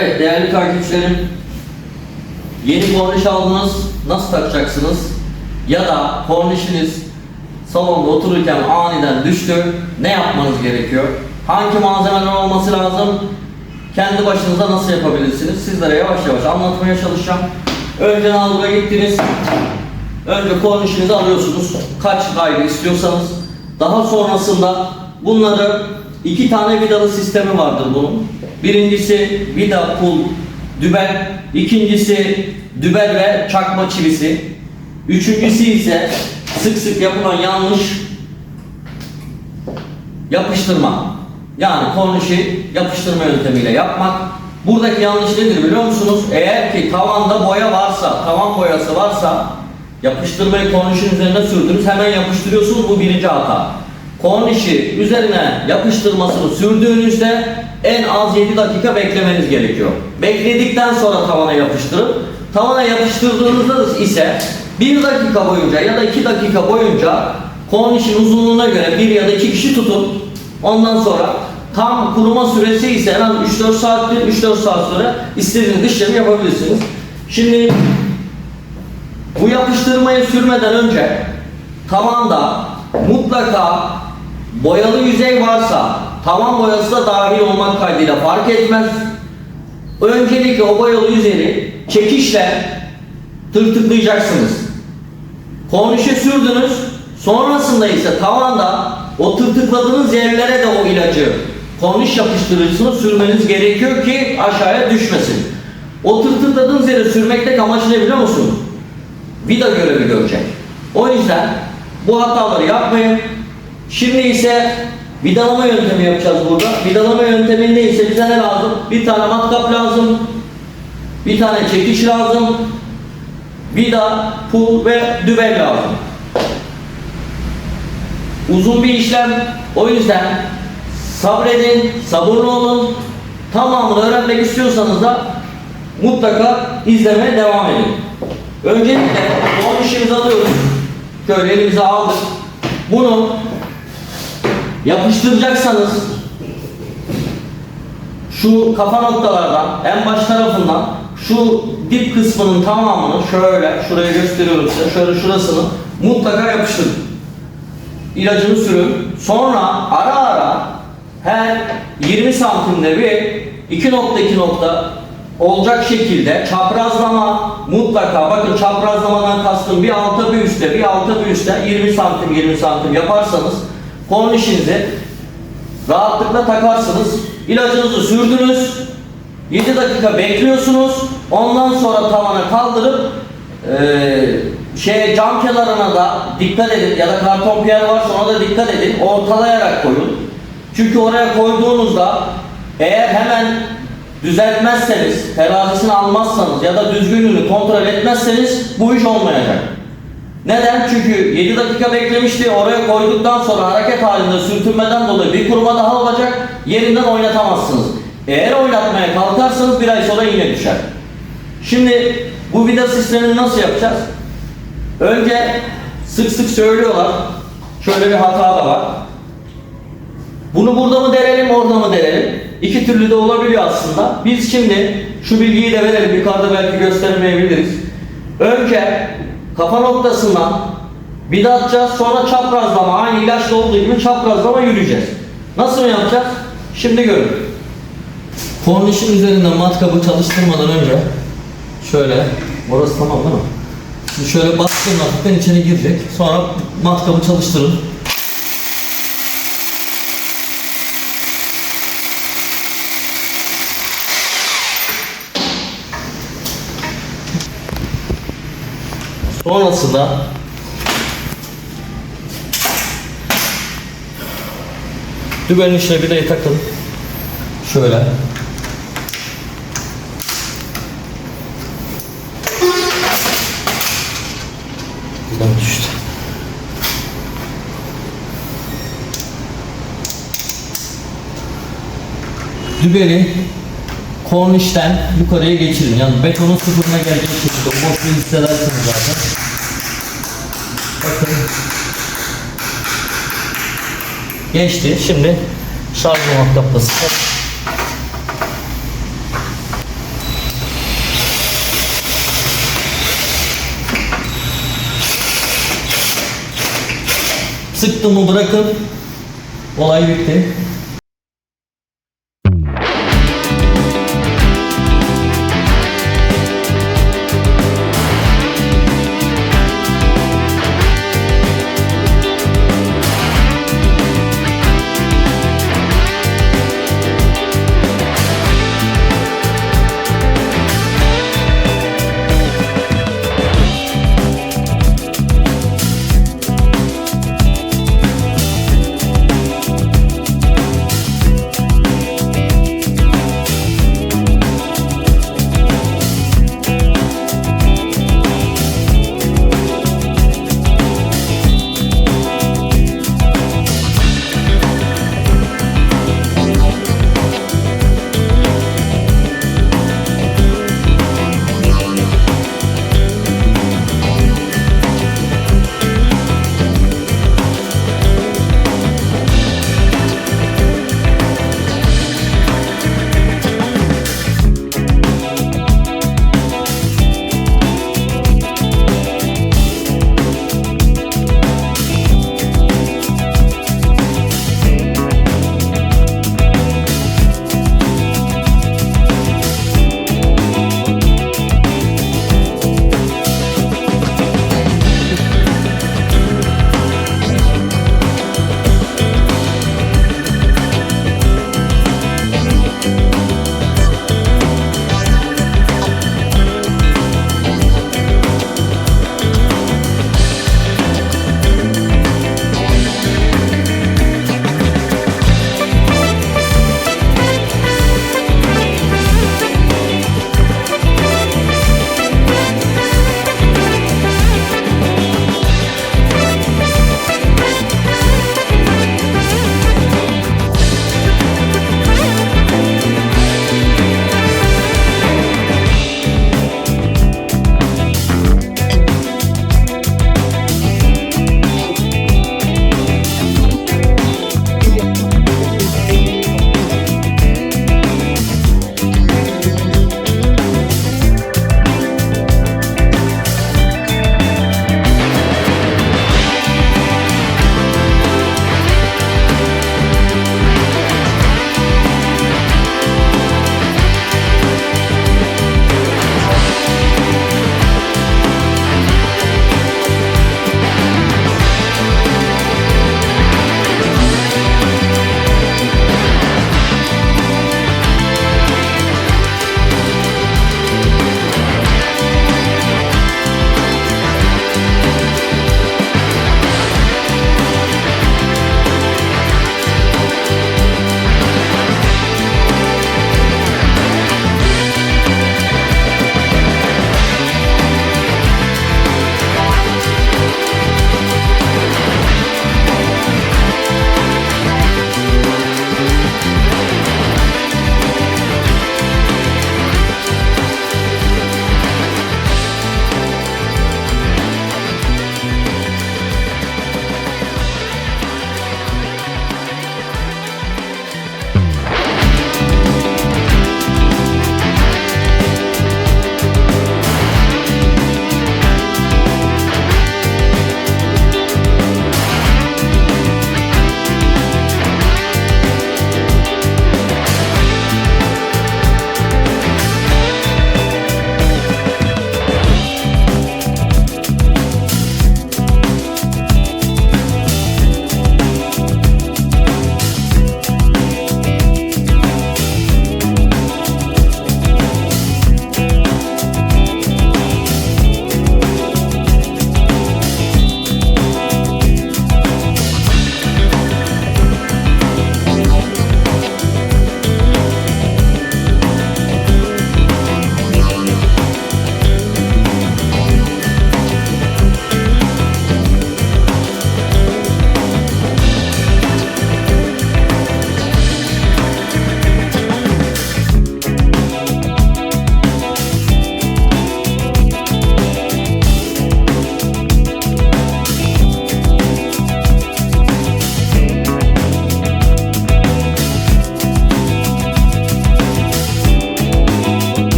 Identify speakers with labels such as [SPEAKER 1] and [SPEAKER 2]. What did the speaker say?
[SPEAKER 1] Evet değerli takipçilerim, yeni korniş aldınız, nasıl takacaksınız? Ya da kornişiniz salonda otururken aniden düştü, ne yapmanız gerekiyor? Hangi malzemeler olması lazım? Kendi başınıza nasıl yapabilirsiniz? Sizlere yavaş yavaş anlatmaya çalışacağım. Önce nalbura gittiniz, önce kornişinizi alıyorsunuz, kaç gayrı istiyorsanız. Daha sonrasında bunları iki tane vidalı sistemi vardır bunun. Birincisi vida pul dübel, ikincisi dübel ve çakma çivisi. Üçüncüsü ise sık sık yapılan yanlış yapıştırma. Yani kornişi yapıştırma yöntemiyle yapmak. Buradaki yanlış nedir biliyor musunuz? Eğer ki tavanda boya varsa, tavan boyası varsa yapıştırmayı kornişin üzerine sürdünüz. Hemen yapıştırıyorsunuz. Bu birinci hata. Kornişi üzerine yapıştırmasını sürdüğünüzde en az 7 dakika beklemeniz gerekiyor. Bekledikten sonra tavana yapıştırın. Tavana yapıştırdığınızda ise 1 dakika boyunca ya da 2 dakika boyunca kornişin uzunluğuna göre bir ya da iki kişi tutun. Ondan sonra tam kuruma süresi ise en az 3-4 saattir. 3-4 saat sonra istediğiniz işlemi yapabilirsiniz. Şimdi bu yapıştırmayı sürmeden önce tavanda mutlaka boyalı yüzey varsa tavan boyası da dahil olmak kaydıyla fark etmez. Öncelikle o boyalı yüzeyi çekişle tırtıklayacaksınız. Kornişe sürdünüz. Sonrasında ise tavanda o tırtıkladığınız yerlere de o ilacı korniş yapıştırıcısını sürmeniz gerekiyor ki aşağıya düşmesin. O tırtıkladığınız yere sürmekteki amaç ne biliyor musunuz? vida görevi görecek. O yüzden bu hataları yapmayın. Şimdi ise vidalama yöntemi yapacağız burada. Vidalama yönteminde ise bize ne lazım? Bir tane matkap lazım. Bir tane çekiç lazım. Vida, pul ve dübel lazım. Uzun bir işlem. O yüzden sabredin, sabırlı olun. Tamamını öğrenmek istiyorsanız da mutlaka izlemeye devam edin. Öncelikle son işimizi alıyoruz. Şöyle elimize aldık. Bunu yapıştıracaksanız şu kafa noktalardan en baş tarafından şu dip kısmının tamamını şöyle şuraya gösteriyorum size. Şöyle şurasını mutlaka yapıştırın. İlacını sürün. Sonra ara ara her 20 santimde bir 2.2 nokta olacak şekilde çaprazlama mutlaka bakın çaprazlamadan kastım bir alta bir üstte bir alta bir üstte 20 santim 20 santim yaparsanız kornişinizi rahatlıkla takarsınız. İlacınızı sürdünüz. 7 dakika bekliyorsunuz. Ondan sonra tavana kaldırıp eee şey cam kenarına da dikkat edin ya da karton piyer varsa ona da dikkat edin. Ortalayarak koyun. Çünkü oraya koyduğunuzda eğer hemen düzeltmezseniz, terazisini almazsanız ya da düzgünlüğünü kontrol etmezseniz bu iş olmayacak. Neden? Çünkü 7 dakika beklemişti. Oraya koyduktan sonra hareket halinde sürtünmeden dolayı bir kuruma daha olacak. Yerinden oynatamazsınız. Eğer oynatmaya kalkarsanız bir ay sonra yine düşer. Şimdi bu vida sistemini nasıl yapacağız? Önce sık sık söylüyorlar. Şöyle bir hata da var. Bunu burada mı derelim, orada mı derelim? İki türlü de olabiliyor aslında. Biz şimdi şu bilgiyi de verelim. Yukarıda belki göstermeyebiliriz. Önce kafa noktasından vida atacağız. Sonra çaprazlama. Aynı ilaçta olduğu gibi çaprazlama yürüyeceğiz. Nasıl yapacağız? Şimdi görün. Kornişin üzerinden matkabı çalıştırmadan önce şöyle orası tamam değil mi? Şimdi şöyle bastırın hafiften içine girecek. Sonra matkabı çalıştırın. Sonrasında dübenin içine de takın. Şöyle. Buradan düştü. Dübeni kornişten yukarıya geçirin. Yani betonun sıfırına gelecek Burada boşluğu hissedersiniz zaten. Bakın. Geçti. Şimdi şarj olmak noktası. Sıktım mı bırakın. Olay bitti.